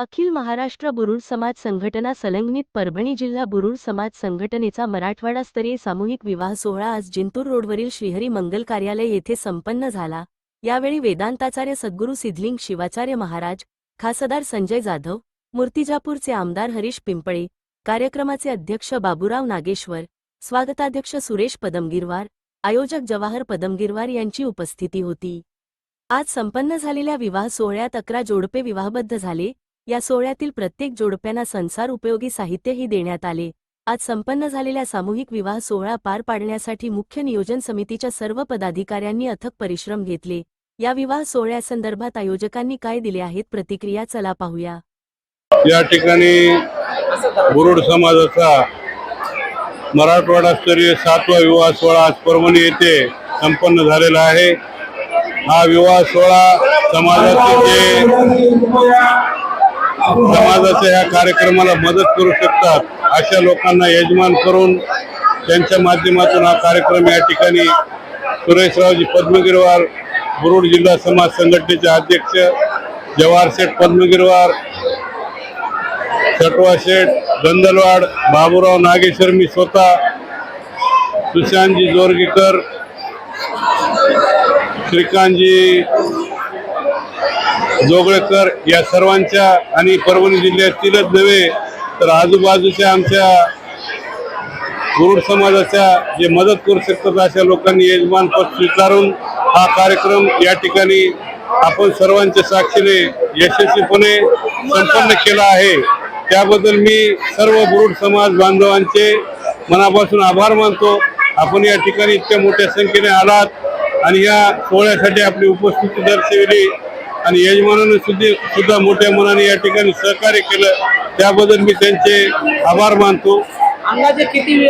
अखिल महाराष्ट्र बुरुड समाज संघटना संलग्नित परभणी जिल्हा बुरुड समाज संघटनेचा मराठवाडास्तरीय सामूहिक विवाह सोहळा आज जिंतूर रोडवरील श्रीहरी मंगल कार्यालय येथे संपन्न झाला. यावेळी वेदांताचार्य सद्गुरू सिद्धलिंग शिवाचार्य महाराज खासदार संजय जाधव मूर्तिजापूरचे आमदार हरीश पिंपळे कार्यक्रमाचे अध्यक्ष बाबूराव नागेश्वर स्वागताध्यक्ष सुरेश पदमगिरवार आयोजक जवाहर पदमगिरवार यांची उपस्थिती होती. आज संपन्न झालेल्या विवाह सोहळ्यात अकरा जोडपे विवाहबद्ध झाले. या सोहळ्यातील प्रत्येक जोडप्यांना संसार उपयोगी साहित्यही देण्यात आले. आज संपन्न झालेल्या सामूहिक विवाह सोहळा पार पाडण्यासाठी मुख्य नियोजन समितीच्या सर्व पदाधिकाऱ्यांनी अथक परिश्रम घेतले. या विवाह सोहळ्यासंदर्भात आयोजकांनी काय दिले आहेत प्रतिक्रिया चला पाहूया. या ठिकाणी बुरुड समाजाचा मराठवाडास्तरीय सातवा विवाह सोहळा आज परभणी येथे संपन्न झालेला आहे. हा विवाह सोहळा समाजाचे जे समाजाच्या या कार्यक्रमाला मदत करू शकतात अशा लोकांना यजमान करून त्यांच्या माध्यमातून हा कार्यक्रम या ठिकाणी सुरेशरावजी पद्मगिरवार मुरुड जिल्हा समाज संघटनेचे अध्यक्ष जवाहर शेठ पद्मगिरवार सटवा शेठ गंदलवाड बाबूराव नागेश्वर मी स्वतः सुशांतजी जोरगीकर श्रीकांतजी जोगळेकर या सर्वांच्या आणि परभणी जिल्ह्यातीलच नव्हे तर आजूबाजूच्या आमच्या गुरुड समाजाच्या जे मदत करू शकतात अशा लोकांनी यजमान पद स्वीकारून हा कार्यक्रम या ठिकाणी आपण सर्वांच्या साक्षीने यशस्वीपणे संपन्न केला आहे. त्याबद्दल मी सर्व बुरुड समाज बांधवांचे मनापासून आभार मानतो. आपण या ठिकाणी इतक्या मोठ्या संख्येने आलात आणि या सोहळ्यासाठी आपली उपस्थिती दर्शविली. आणि यजमानाने सुद्धा सुद्धा मोठ्या मनाने या ठिकाणी सहकार्य केलं. त्याबद्दल मी त्यांचे आभार मानतो. अंदाजे किती